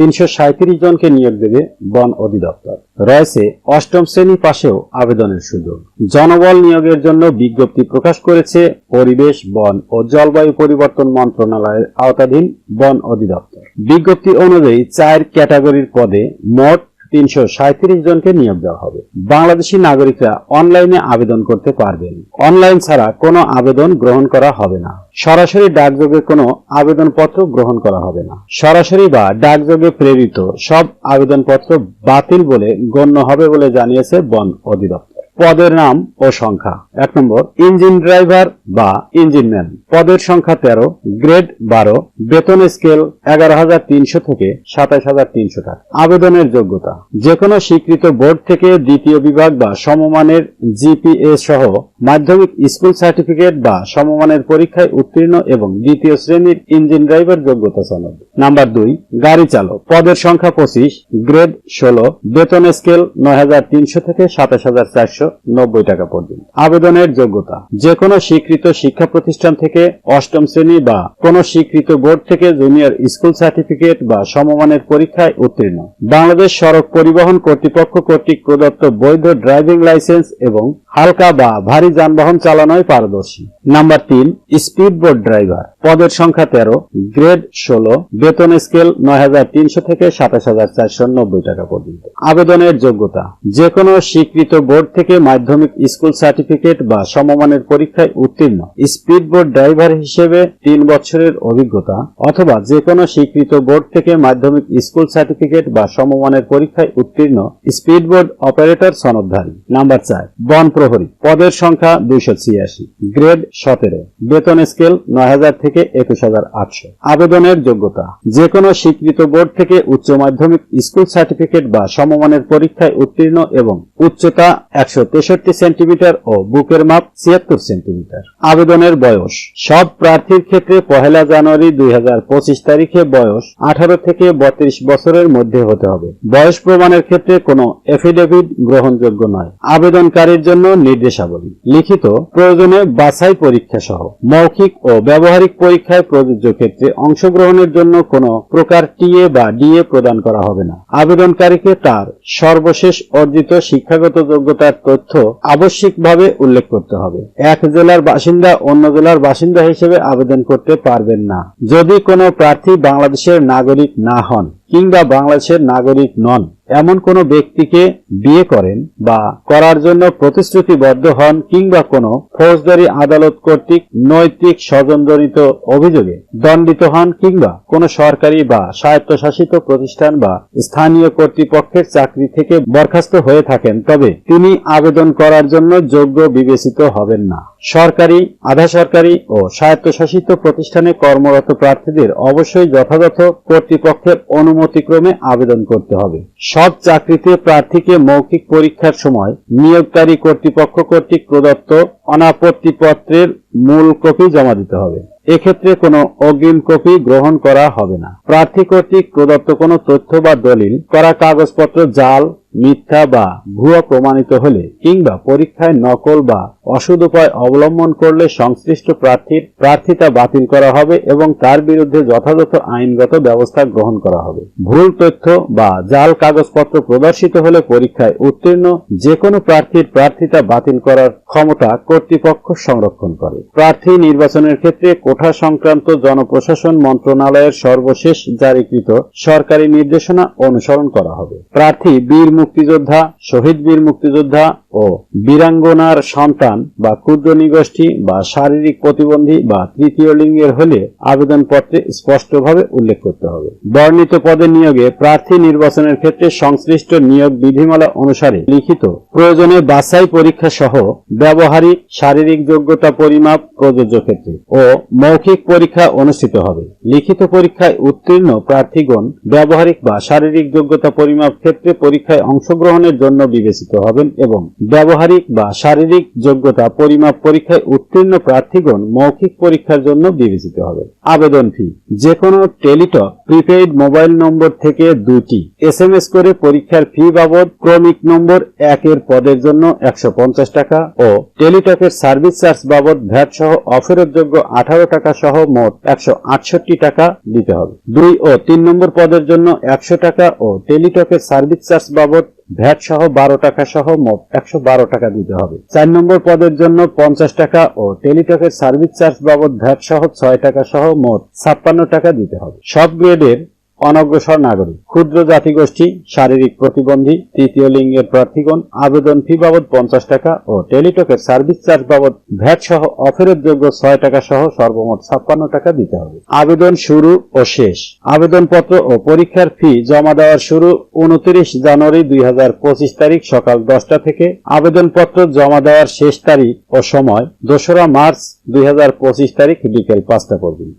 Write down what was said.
তিনশো জনকে নিয়োগ দেবে বন অধিদপ্তর। রয়েছে অষ্টম শ্রেণি পাশেও আবেদনের সুযোগ। জনবল নিয়োগের জন্য বিজ্ঞপ্তি প্রকাশ করেছে পরিবেশ, বন ও জলবায়ু পরিবর্তন মন্ত্রণালয়ের আওতাধীন বন অধিদপ্তর। বিজ্ঞপ্তি অনুযায়ী চার ক্যাটাগরির পদে মোট তিনশো সাঁত্রিশ জনকে নিয়োগ দেওয়া হবে। বাংলাদেশি নাগরিকরা অনলাইনে আবেদন করতে পারবেন। অনলাইন ছাড়া কোনো আবেদন গ্রহণ করা হবে না। সরাসরি ডাকযোগে কোনো আবেদনপত্র গ্রহণ করা হবে না। সরাসরি বা ডাকযোগে প্রেরিত সব আবেদনপত্র বাতিল বলে গণ্য হবে বলে জানিয়েছে বন অধিদপ্তর। পদের নাম ও সংখ্যা। এক নম্বর, ইঞ্জিন ড্রাইভার বা ইঞ্জিনম্যান পদের সংখ্যা তেরো, গ্রেড বারো, বেতন স্কেল এগারো হাজার তিনশো থেকে সাতাশ হাজার তিনশো টাকা। আবেদনের যোগ্যতা। যে কোনো স্বীকৃত বোর্ড থেকে দ্বিতীয় বিভাগ বা সমমানের জিপিএ সহ মাধ্যমিক স্কুল সার্টিফিকেট বা সমমানের পরীক্ষায় উত্তীর্ণ এবং দ্বিতীয় শ্রেণির ইঞ্জিন ড্রাইভার যোগ্যতা সনদ। নাম্বার দুই, গাড়ি চালক। পদের সংখ্যা পঁচিশ, গ্রেড ষোলো, বেতন স্কেল নয় হাজার তিনশো থেকে সাতাশ হাজার চারশো নব্বই টাকা পর্যন্ত। আবেদনের যোগ্যতা যে কোনো স্বীকৃত শিক্ষা প্রতিষ্ঠান থেকে অষ্টম শ্রেণি বা কোন স্বীকৃত বোর্ড থেকে জুনিয়র স্কুল সার্টিফিকেট বা সমমানের পরীক্ষায় উত্তীর্ণ। বাংলাদেশ সড়ক পরিবহন কর্তৃপক্ষ কর্তৃক প্রদত্ত বৈধ ড্রাইভিং লাইসেন্স এবং হালকা বা ভারী যানবাহন চালানোয় পারদর্শী। নাম্বার তিন, স্পিড বোট ড্রাইভার। পদের সংখ্যা তেরো, গ্রেড ষোলো, বেতন স্কেল নয় হাজার তিনশো থেকে সাতাশ টাকা পর্যন্ত। আবেদনের যোগ্যতা যে কোনো স্বীকৃত বোর্ড থেকে মাধ্যমিক স্কুল সার্টিফিকেট বা সমমানের পরীক্ষায় উত্তীর্ণ। স্পিড বোট ড্রাইভার হিসেবে তিন বছরের অভিজ্ঞতা, অথবা যে কোনো স্বীকৃত বোর্ড থেকে মাধ্যমিক স্কুল সার্টিফিকেট বা সমমানের পরীক্ষায় উত্তীর্ণ স্পিড বোর্ড অপারেটর সনদধারী। নাম্বার চার, বন প্রহরী পদের সংখ্যা দুইশো ছিয়াশি, গ্রেড সতেরো, বেতন স্কেল নয় হাজার থেকে একুশ হাজার আটশো। আবেদনের যোগ্যতা যে কোনো স্বীকৃত বোর্ড থেকে উচ্চ মাধ্যমিক স্কুল সার্টিফিকেট বা সমমানের পরীক্ষায় উত্তীর্ণ এবং উচ্চতা একশো তেষট্টি সেন্টিমিটার ও বুকের মাপ ছিয়াত্তর সেন্টিমিটার। আবেদনের বয়স, সব প্রার্থীর ক্ষেত্রে পহেলা জানুয়ারি দুই হাজার পঁচিশ তারিখে বয়স আঠারো থেকে বত্রিশ বছরের মধ্যে হতে হবে। বয়স প্রমাণের ক্ষেত্রে কোনো এফিডেভিট গ্রহণযোগ্য নয়। আবেদনকারীর জন্য নির্দেশাবলী। লিখিত প্রয়োজনে বাছাই পরীক্ষা সহ মৌখিক ও ব্যবহারিক পরীক্ষায় প্রযোজ্য ক্ষেত্রে অংশগ্রহণের জন্য কোনো প্রকার টিএ বা ডিএ প্রদান করা হবে না। আবেদনকারীকে তার সর্বশেষ অর্জিত শিক্ষাগত যোগ্যতার তথ্য আবশ্যিকভাবে উল্লেখ করতে হবে। এক জেলার বাসিন্দা অন্য জেলার বাসিন্দা হিসেবে আবেদন করতে পারবেন না। যদি কোনো প্রার্থী বাংলাদেশের নাগরিক না হন কিংবা বাংলাদেশের নাগরিক নন এমন কোনো ব্যক্তিকে বিয়ে করেন বা করার জন্য প্রতিশ্রুতিবদ্ধ হন কিংবা কোনো ফৌজদারি আদালত কর্তৃক নৈতিক স্বজনজনিত অভিযোগে দণ্ডিত হন কিংবা কোনো সরকারি বা স্বায়ত্তশাসিত প্রতিষ্ঠান বা স্থানীয় কর্তৃপক্ষের চাকরি থেকে বরখাস্ত হয়ে থাকেন, তবে তিনি আবেদন করার জন্য যোগ্য বিবেচিত হবেন না। সরকারি, আধা সরকারি ও স্বায়ত্তশাসিত প্রতিষ্ঠানে কর্মরত প্রার্থীদের অবশ্যই যথাযথ কর্তৃপক্ষের অনুমতিক্রমে আবেদন করতে হবে। সব চাকরিতে প্রার্থীকে মৌখিক পরীক্ষার সময় নিয়োগকারী কর্তৃপক্ষ কর্তৃক প্রদত্ত অনাপত্তিপত্রের মূল কপি জমা দিতে হবে। এক্ষেত্রে কোনো অগ্রিম কপি গ্রহণ করা হবে না। প্রার্থী কর্তৃক প্রদত্ত কোনো তথ্য বা দলিল, করা কাগজপত্র, জাল মিথ্যা বা ভুয়া প্রমাণিত হলে কিংবা পরীক্ষায় নকল বা অসুদ উপায় অবলম্বন করলে সংশ্লিষ্ট প্রার্থীর প্রার্থিতা বাতিল করা হবে এবং তার বিরুদ্ধে যথাযথ আইনগত ব্যবস্থা গ্রহণ করা হবে। ভুল তথ্য বা জাল কাগজপত্র প্রদর্শিত হলে পরীক্ষায় উত্তীর্ণ যে কোনো প্রার্থীর প্রার্থিতা বাতিল করার ক্ষমতা কর্তৃপক্ষ সংরক্ষণ করে। প্রার্থী নির্বাচনের ক্ষেত্রে কোঠা সংক্রান্ত জনপ্রশাসন মন্ত্রণালয়ের সর্বশেষ জারিকৃত সরকারি নির্দেশনা অনুসরণ করা হবে। প্রার্থী বীর মুক্তিযোদ্ধা শহীদ বীর মুক্তিযোদ্ধা ও বীরাঙ্গনার সন্তান বা ক্ষুদ্র নিগোষ্ঠী বা শারীরিক প্রতিবন্ধী বা তৃতীয় লিঙ্গের হলে আবেদনপত্রে স্পষ্টভাবে উল্লেখ করতে হবে। বর্ণিত পদে নিয়োগে প্রার্থী নির্বাচনের ক্ষেত্রে সংশ্লিষ্ট নিয়োগ বিধিমালা অনুসারে লিখিত প্রয়োজনে বাছাই পরীক্ষা সহ ব্যবহারিক শারীরিক যোগ্যতা পরিমাপ প্রযোজ্য ক্ষেত্রে ও মৌখিক পরীক্ষা অনুষ্ঠিত হবে। লিখিত পরীক্ষায় উত্তীর্ণ প্রার্থীগণ ব্যবহারিক বা শারীরিক যোগ্যতা পরিমাপ ক্ষেত্রে পরীক্ষায় অংশগ্রহণের জন্য বিবেচিত হবেন এবং ব্যবহারিক বা শারীরিক যোগ্যতা পরিমাপ পরীক্ষায় উত্তীর্ণ প্রার্থীগণ মৌখিক পরীক্ষার জন্য বিবেচিত হবে। আবেদন ফি যে কোনো টেলিটক, প্রিপেইড মোবাইল নম্বর থেকে দুটি। এস করে পরীক্ষার ফি বাবদ ক্রমিক নম্বর একের পদের জন্য একশো পঞ্চাশ টাকা ও টেলিটকের সার্ভিস চার্জ বাবদ ভ্যাট সহ অফেরতযোগ্য আঠারো টাকা সহ মোট একশো আটষট্টি টাকা দিতে হবে। দুই ও তিন নম্বর পদের জন্য একশো টাকা ও টেলিটকের সার্ভিস চার্জ বাবদ ভ্যাট সহ বারো টাকা সহ মোট একশো বারো টাকা দিতে হবে। চার নম্বর পদের জন্য পঞ্চাশ টাকা ও টেলিটকের সার্ভিস চার্জ বাবদ ভ্যাট সহ ছয় টাকা সহ মোট ছাপ্পান্ন টাকা দিতে হবে। সব গ্রেডের অনগ্রসর নাগরিক, ক্ষুদ্র জাতিগোষ্ঠী, শারীরিক প্রতিবন্ধী, তৃতীয় লিঙ্গের প্রার্থীগণ, আবেদন ফি বাবদ পঞ্চাশ টাকা ও টেলিটকের সার্ভিস চার্জ বাবদ ভ্যাট সহ অফেরতযোগ্য ছয় টাকা সহ সর্বমোট ছাপ্পান্ন টাকা দিতে হবে। আবেদন শুরু ও শেষ। আবেদনপত্র ও পরীক্ষার ফি জমা দেওয়ার শুরু উনত্রিশ জানুয়ারি দুই হাজার পঁচিশ তারিখ সকাল দশটা থেকে। আবেদনপত্র জমা দেওয়ার শেষ তারিখ ও সময় দোসরা মার্চ দুই হাজার পঁচিশ তারিখ বিকেল পাঁচটা পর্যন্ত।